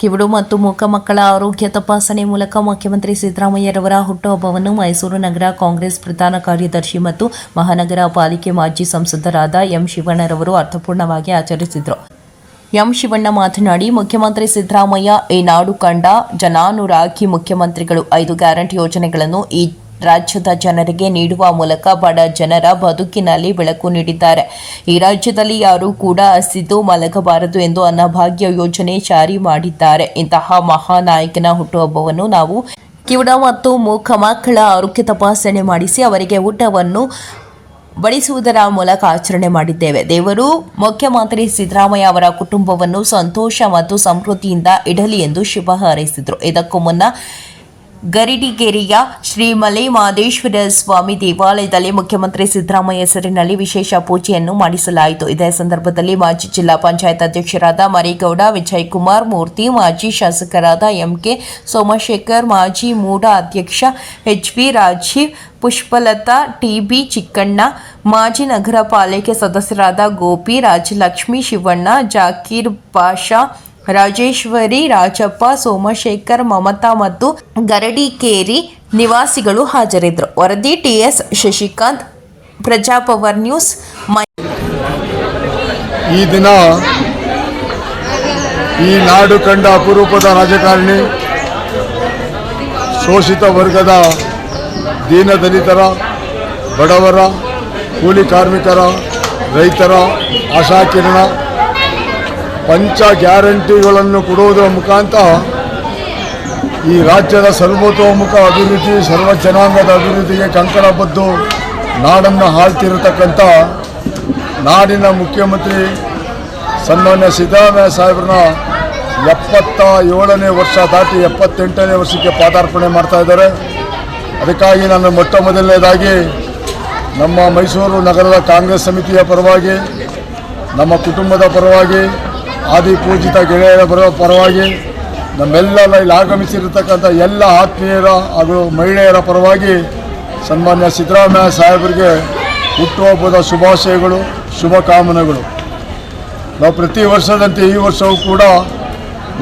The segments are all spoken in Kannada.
ಕಿವಿಡು ಮತ್ತು ಮೂಕ ಮಕ್ಕಳ ಆರೋಗ್ಯ ತಪಾಸಣೆ ಮೂಲಕ ಮುಖ್ಯಮಂತ್ರಿ ಸಿದ್ದರಾಮಯ್ಯರವರ ಹುಟ್ಟುಹಬ್ಬವನ್ನು ಮೈಸೂರು ನಗರ ಕಾಂಗ್ರೆಸ್ ಪ್ರಧಾನ ಕಾರ್ಯದರ್ಶಿ ಮತ್ತು ಮಹಾನಗರ ಪಾಲಿಕೆ ಮಾಜಿ ಸಂಸದರಾದ ಎಂ ಶಿವಣ್ಣರವರು ಅರ್ಥಪೂರ್ಣವಾಗಿ ಆಚರಿಸಿದರು. ಎಂ ಶಿವಣ್ಣ ಮಾತನಾಡಿ, ಮುಖ್ಯಮಂತ್ರಿ ಸಿದ್ದರಾಮಯ್ಯ, ಈ ನಾಡು ಕಂಡ ಜನಾನುರಾಗಿ ಮುಖ್ಯಮಂತ್ರಿಗಳು ಐದು ಗ್ಯಾರಂಟಿ ಯೋಜನೆಗಳನ್ನು ಈ ರಾಜ್ಯದ ಜನರಿಗೆ ನೀಡುವ ಮೂಲಕ ಬಡ ಜನರ ಬದುಕಿನಲ್ಲಿ ಬೆಳಕು ನೀಡಿದ್ದಾರೆ. ಈ ರಾಜ್ಯದಲ್ಲಿ ಯಾರೂ ಕೂಡ ಹಸಿದು ಮಲಗಬಾರದು ಎಂದು ಅನ್ನಭಾಗ್ಯ ಯೋಜನೆ ಜಾರಿ ಮಾಡಿದ್ದಾರೆ. ಇಂತಹ ಮಹಾನಾಯಕನ ಹುಟ್ಟುಹಬ್ಬವನ್ನು ನಾವು ಕಿವುಡ ಮತ್ತು ಮೂಕ ಮಕ್ಕಳ ಆರೋಗ್ಯ ತಪಾಸಣೆ ಮಾಡಿಸಿ ಅವರಿಗೆ ಊಟವನ್ನು ಬಡಿಸುವುದರ ಮೂಲಕ ಆಚರಣೆ ಮಾಡಿದ್ದೇವೆ. ದೇವರು ಮುಖ್ಯಮಂತ್ರಿ ಸಿದ್ದರಾಮಯ್ಯ ಅವರ ಕುಟುಂಬವನ್ನು ಸಂತೋಷ ಮತ್ತು ಸಮೃದ್ಧಿಯಿಂದ ಇಡಲಿ ಎಂದು ಶುಭ ಹಾರೈಸಿದರು. ಇದಕ್ಕೂ ಮುನ್ನ ಗರಿಡಿಗೇರಿಯ ಶ್ರೀ ಮಲೆ ಸ್ವಾಮಿ ದೇವಾಲಯದಲ್ಲಿ ಮುಖ್ಯಮಂತ್ರಿ ಸಿದ್ದರಾಮಯ್ಯ ಹೆಸರಿನಲ್ಲಿ ವಿಶೇಷ ಪೂಜೆಯನ್ನು ಮಾಡಿಸಲಾಯಿತು. ಇದೇ ಸಂದರ್ಭದಲ್ಲಿ ಮಾಜಿ ಜಿಲ್ಲಾ ಪಂಚಾಯತ್ ಅಧ್ಯಕ್ಷರಾದ ಮರೇಗೌಡ, ವಿಜಯಕುಮಾರ್, ಮೂರ್ತಿ, ಮಾಜಿ ಶಾಸಕರಾದ ಎಂಕೆ ಸೋಮಶೇಖರ್, ಮಾಜಿ ಮೂಡ ಅಧ್ಯಕ್ಷ H V Rajeev, Pushpalatha, TB Chikkanna, ಮಾಜಿ ನಗರ ಪಾಲಿಕೆ ಸದಸ್ಯರಾದ ಗೋಪಿ, ರಾಜಲಕ್ಷ್ಮಿ ಶಿವಣ್ಣ, ಜಾಕೀರ್ ಪಾಷಾ ರಾಜೇಶ್ವರಿ, ರಾಜಪ್ಪ, ಸೋಮಶೇಖರ್, ಮಮತಾ ಮತ್ತು ಗರಡಿಕೇರಿ ನಿವಾಸಿಗಳು ಹಾಜರಿದ್ದರು. ವರದಿ ಟಿಎಸ್ ಶಶಿಕಾಂತ್, ಪ್ರಜಾಪವರ್ ನ್ಯೂಸ್, ಮೈ ಈ ದಿನ ಈ ನಾಡು ಕಂಡ ಅಪರೂಪದ ರಾಜಕಾರಣಿ, ಶೋಷಿತ ವರ್ಗದ ದೀನದಲಿತರ ಬಡವರ, ಕೂಲಿ ಕಾರ್ಮಿಕರ, ರೈತರ, ಆಶಾಕಿರಣ ಪಂಚ ಗ್ಯಾರಂಟಿಗಳನ್ನು ಕೊಡುವುದರ ಮುಖಾಂತರ ಈ ರಾಜ್ಯದ ಸರ್ವತೋಮುಖ ಅಭಿವೃದ್ಧಿ, ಸರ್ವ ಜನಾಂಗದ ಅಭಿವೃದ್ಧಿಗೆ ಕಂಕಣ ಬದ್ದು ನಾಡನ್ನು ಆಳ್ತಿರತಕ್ಕಂಥ ನಾಡಿನ ಮುಖ್ಯಮಂತ್ರಿ ಸನ್ಮಾನ್ಯ ಸಿದ್ದರಾಮಯ್ಯ ಸಾಹೇಬ್ರನ್ನ ಎಪ್ಪತ್ತ ಏಳನೇ ವರ್ಷ ದಾಟಿ ಎಪ್ಪತ್ತೆಂಟನೇ ವರ್ಷಕ್ಕೆ ಪಾದಾರ್ಪಣೆ ಮಾಡ್ತಾ ಇದ್ದಾರೆ. ಅದಕ್ಕಾಗಿ ನಾನು ಮೊಟ್ಟ ಮೊದಲನೇದಾಗಿ ನಮ್ಮ ಮೈಸೂರು ನಗರದ ಕಾಂಗ್ರೆಸ್ ಸಮಿತಿಯ ಪರವಾಗಿ, ನಮ್ಮ ಕುಟುಂಬದ ಪರವಾಗಿ ಆದಿ ಪೂಜಿತ ಗೆಳೆಯರ ಬರೋ ಪರವಾಗಿ ನಮ್ಮೆಲ್ಲ ಇಲ್ಲಿ ಆಗಮಿಸಿರತಕ್ಕಂಥ ಎಲ್ಲ ಆತ್ಮೀಯರ ಹಾಗೂ ಮಹಿಳೆಯರ ಪರವಾಗಿ ಸನ್ಮಾನ್ಯ ಸಿದ್ದರಾಮಯ್ಯ ಸಾಹೇಬರಿಗೆ ಹುಟ್ಟುಹಬ್ಬದ ಶುಭಾಶಯಗಳು, ಶುಭಕಾಮನೆಗಳು. ನಾವು ಪ್ರತಿ ವರ್ಷದಂತೆ ಈ ವರ್ಷವೂ ಕೂಡ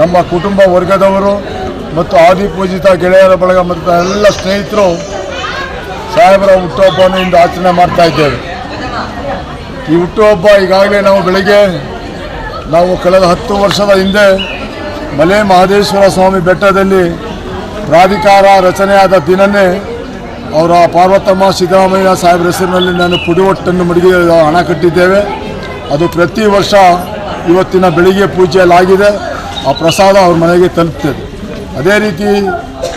ನಮ್ಮ ಕುಟುಂಬ ವರ್ಗದವರು ಮತ್ತು ಆದಿ ಪೂಜಿತ ಗೆಳೆಯರ ಬಳಗ ಮತ್ತು ಎಲ್ಲ ಸ್ನೇಹಿತರು ಸಾಹೇಬರ ಹುಟ್ಟುಹಬ್ಬವನ್ನು ಇಂದು ಆಚರಣೆ ಮಾಡ್ತಾ ಇದ್ದೇವೆ. ಈ ಹುಟ್ಟುಹಬ್ಬ ಈಗಾಗಲೇ ನಾವು ಬೆಳಗ್ಗೆ ನಾವು ಕಳೆದ ಹತ್ತು ವರ್ಷದ ಹಿಂದೆ ಮಲೆ ಮಹದೇಶ್ವರ ಸ್ವಾಮಿ ಬೆಟ್ಟದಲ್ಲಿ ಪ್ರಾಧಿಕಾರ ರಚನೆಯಾದ ದಿನವೇ ಅವರ ಪಾರ್ವತಮ್ಮ ಸಿದ್ದರಾಮಯ್ಯ ಸಾಹೇಬ್ರ ಹೆಸರಿನಲ್ಲಿ ನಾನು ಪುಡಿವಟ್ಟನ್ನು ಮಡಿಗೆ ಹಣ ಕಟ್ಟಿದ್ದೇವೆ. ಅದು ಪ್ರತಿ ವರ್ಷ ಇವತ್ತಿನ ಬೆಳಿಗ್ಗೆ ಪೂಜೆಯಲ್ಲಾಗಿದೆ. ಆ ಪ್ರಸಾದ ಅವ್ರ ಮನೆಗೆ ತಲುಪ್ತದೆ. ಅದೇ ರೀತಿ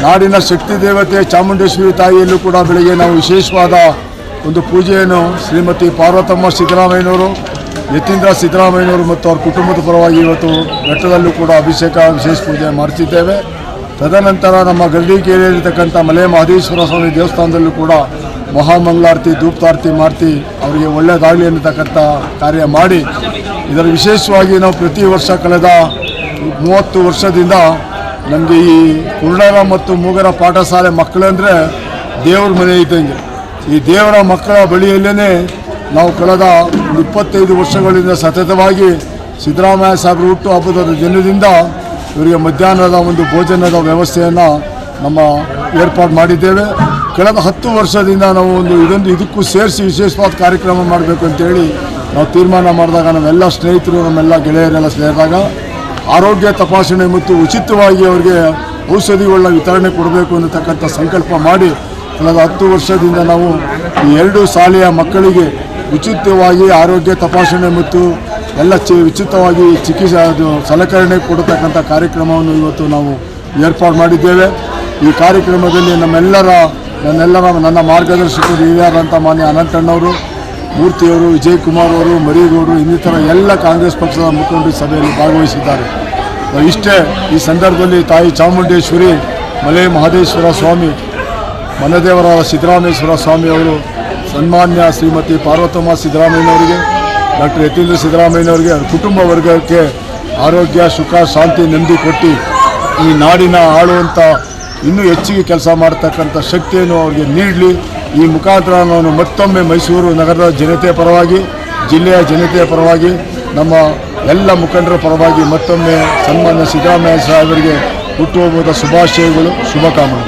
ನಾಡಿನ ಶಕ್ತಿ ದೇವತೆ ಚಾಮುಂಡೇಶ್ವರಿ ತಾಯಿಯಲ್ಲೂ ಕೂಡ ಬೆಳಿಗ್ಗೆ ನಾವು ವಿಶೇಷವಾದ ಒಂದು ಪೂಜೆಯನ್ನು ಶ್ರೀಮತಿ ಪಾರ್ವತಮ್ಮ ಸಿದ್ದರಾಮಯ್ಯನವರು ಯತೀಂದ್ರ ಸಿದ್ದರಾಮಯ್ಯನವರು ಮತ್ತು ಅವ್ರ ಕುಟುಂಬದ ಪರವಾಗಿ ಇವತ್ತು ಬೆಟ್ಟದಲ್ಲೂ ಕೂಡ ಅಭಿಷೇಕ, ವಿಶೇಷ ಪೂಜೆ ಮಾಡಿಸಿದ್ದೇವೆ ತದನಂತರ ನಮ್ಮ ಗರಡಿಕೇರಿಯಲ್ಲಿರ್ತಕ್ಕಂಥ ಮಲೆ ಮಹದೇಶ್ವರ ಸ್ವಾಮಿ ದೇವಸ್ಥಾನದಲ್ಲೂ ಕೂಡ ಮಹಾಮಂಗಳಾರತಿ, ಧೂಪ್ತಾರತಿ ಮಾಡ್ತಿ ಅವರಿಗೆ ಒಳ್ಳೆಯದಾಗಲಿ ಅನ್ನತಕ್ಕಂಥ ಕಾರ್ಯ ಮಾಡಿ. ಇದರ ವಿಶೇಷವಾಗಿ ನಾವು ಪ್ರತಿ ವರ್ಷ ಕಳೆದ ಮೂವತ್ತು ವರ್ಷದಿಂದ ನಮಗೆ ಈ ಕುರುಡರ ಮತ್ತು ಮೂಗರ ಪಾಠಶಾಲೆ ಮಕ್ಕಳಂದರೆ ದೇವ್ರ ಮನೆ ಇದ್ದಂಗೆ. ಈ ದೇವರ ಮಕ್ಕಳ ಬಳಿಯಲ್ಲೇ ನಾವು ಕಳೆದ ಇಪ್ಪತ್ತೈದು ವರ್ಷಗಳಿಂದ ಸತತವಾಗಿ ಸಿದ್ದರಾಮಯ್ಯ ಸಾಹೇಬರು ಹುಟ್ಟು ಹಬ್ಬದ ದಿನದಿಂದ ಇವರಿಗೆ ಮಧ್ಯಾಹ್ನದ ಒಂದು ಭೋಜನದ ವ್ಯವಸ್ಥೆಯನ್ನು ನಮ್ಮ ಏರ್ಪಾಡು ಮಾಡಿದ್ದೇವೆ. ಕಳೆದ ಹತ್ತು ವರ್ಷದಿಂದ ನಾವು ಒಂದು ಇದೊಂದು ಇದಕ್ಕೂ ಸೇರಿಸಿ ವಿಶೇಷವಾದ ಕಾರ್ಯಕ್ರಮ ಮಾಡಬೇಕು ಅಂತೇಳಿ ನಾವು ತೀರ್ಮಾನ ಮಾಡಿದಾಗ ನಮ್ಮೆಲ್ಲ ಸ್ನೇಹಿತರು, ನಮ್ಮೆಲ್ಲ ಗೆಳೆಯರೆಲ್ಲ ಸೇರಿದಾಗ ಆರೋಗ್ಯ ತಪಾಸಣೆ ಮತ್ತು ಉಚಿತವಾಗಿ ಅವರಿಗೆ ಔಷಧಿಗಳನ್ನ ವಿತರಣೆ ಕೊಡಬೇಕು ಅನ್ನತಕ್ಕಂಥ ಸಂಕಲ್ಪ ಮಾಡಿ ಕಳೆದ ಹತ್ತು ವರ್ಷದಿಂದ ನಾವು ಈ ಎರಡು ಶಾಲೆಯ ಮಕ್ಕಳಿಗೆ ಉಚಿತವಾಗಿ ಆರೋಗ್ಯ ತಪಾಸಣೆ ಮತ್ತು ಎಲ್ಲ ಚಿ ಉಚಿತವಾಗಿ ಚಿಕಿತ್ಸೆ ಅದು ಸಲಕರಣೆ ಕೊಡತಕ್ಕಂಥ ಕಾರ್ಯಕ್ರಮವನ್ನು ಇವತ್ತು ನಾವು ಏರ್ಪಾಡು ಮಾಡಿದ್ದೇವೆ. ಈ ಕಾರ್ಯಕ್ರಮದಲ್ಲಿ ನಮ್ಮೆಲ್ಲರ, ನನ್ನೆಲ್ಲರ, ನನ್ನ ಮಾರ್ಗದರ್ಶಕರು ಹಿರಿಯರಂತ ಮಾನ್ಯ ಅನಂತಣ್ಣವರು, ಮೂರ್ತಿಯವರು ವಿಜಯ್ ಕುಮಾರ್ ಅವರು ಮರಿಗೌಡರು ಇನ್ನಿತರ ಎಲ್ಲ ಕಾಂಗ್ರೆಸ್ ಪಕ್ಷದ ಮುಖಂಡರು ಸಭೆಯಲ್ಲಿ ಭಾಗವಹಿಸಿದ್ದಾರೆ. ಇಷ್ಟೇ ಈ ಸಂದರ್ಭದಲ್ಲಿ ತಾಯಿ ಚಾಮುಂಡೇಶ್ವರಿ, ಮಲೆ ಮಹದೇಶ್ವರ ಸ್ವಾಮಿ ಮನದೇವರ ಸಿದ್ದರಾಮೇಶ್ವರ ಸ್ವಾಮಿ ಅವರು ಸನ್ಮಾನ್ಯ ಶ್ರೀಮತಿ ಪಾರ್ವತಮ್ಮ ಸಿದ್ದರಾಮಯ್ಯನವರಿಗೆ, ಡಾಕ್ಟರ್ ಯತೀಂದ್ರ ಸಿದ್ದರಾಮಯ್ಯನವರಿಗೆ, ಕುಟುಂಬ ವರ್ಗಕ್ಕೆ ಆರೋಗ್ಯ, ಸುಖ, ಶಾಂತಿ, ನೆಮ್ಮದಿ ಕೊಟ್ಟು ಈ ನಾಡಿನ ಆಳುವಂಥ ಇನ್ನೂ ಹೆಚ್ಚಿಗೆ ಕೆಲಸ ಮಾಡ್ತಕ್ಕಂಥ ಶಕ್ತಿಯನ್ನು ಅವರಿಗೆ ನೀಡಲಿ. ಈ ಮುಖಾಂತರ ನಾನು ಮತ್ತೊಮ್ಮೆ ಮೈಸೂರು ನಗರದ ಜನತೆಯ ಪರವಾಗಿ, ಜಿಲ್ಲೆಯ ಜನತೆಯ ಪರವಾಗಿ, ನಮ್ಮ ಎಲ್ಲ ಮುಖಂಡರ ಪರವಾಗಿ ಮತ್ತೊಮ್ಮೆ ಸನ್ಮಾನ್ಯ ಸಿದ್ದರಾಮಯ್ಯ ಸಾಹೇಬರಿಗೆ ಹುಟ್ಟುಹಬ್ಬದ ಶುಭಾಶಯಗಳು, ಶುಭಕಾಮನೆ.